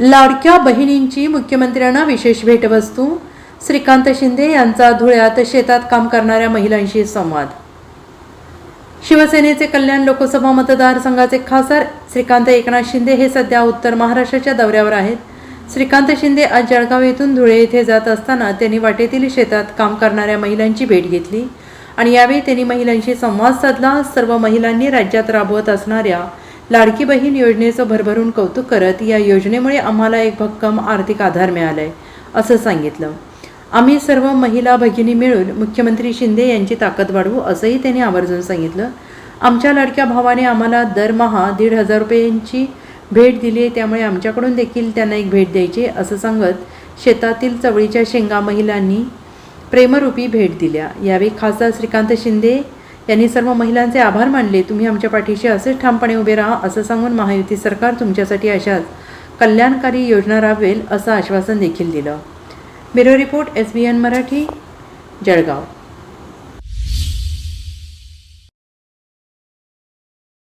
लाडक्या बहिणींची मुख्यमंत्र्यांना विशेष भेटवस्तू. श्रीकांत शिंदे यांचा धुळ्यात शेतात काम करणाऱ्या महिलांशी संवाद. शिवसेनेचे कल्याण लोकसभा मतदारसंघाचे खासदार श्रीकांत एकनाथ शिंदे हे सध्या उत्तर महाराष्ट्राच्या दौऱ्यावर आहेत. श्रीकांत शिंदे आज जळगाव येथून धुळे येथे जात असताना त्यांनी वाटेतील शेतात काम करणाऱ्या महिलांची भेट घेतली आणि यावेळी त्यांनी महिलांशी संवाद साधला. सर्व महिलांनी राज्यात राबवत असणाऱ्या लाडकी बहीण योजनेचं भरभरून कौतुक करत या योजनेमुळे आम्हाला एक भक्कम आर्थिक आधार मिळालाय असं सांगितलं. आम्ही सर्व महिला भगिनी मिळून मुख्यमंत्री शिंदे यांची ताकद वाढवू असंही त्यांनी आवर्जून सांगितलं. आमच्या लाडक्या भावाने आम्हाला दरमहा दीड हजार रुपयांची भेट दिली आहे त्यामुळे आमच्याकडून देखील त्यांना एक भेट द्यायची आहे असं सांगत शेतातील चवळीच्या शेंगा महिलांनी प्रेमरूपी भेट दिल्या. यावेळी खासदार श्रीकांत शिंदे यांनी सर्व महिलांचे आभार मानले. तुम्ही आमच्या पाठीशी असेच ठामपणे उभे राहा असं सांगून महायुती सरकार तुमच्यासाठी अशाच कल्याणकारी योजना राबवेल असं आश्वासन देखील दिलं. Bureau report S B N Marathi Jalgaon.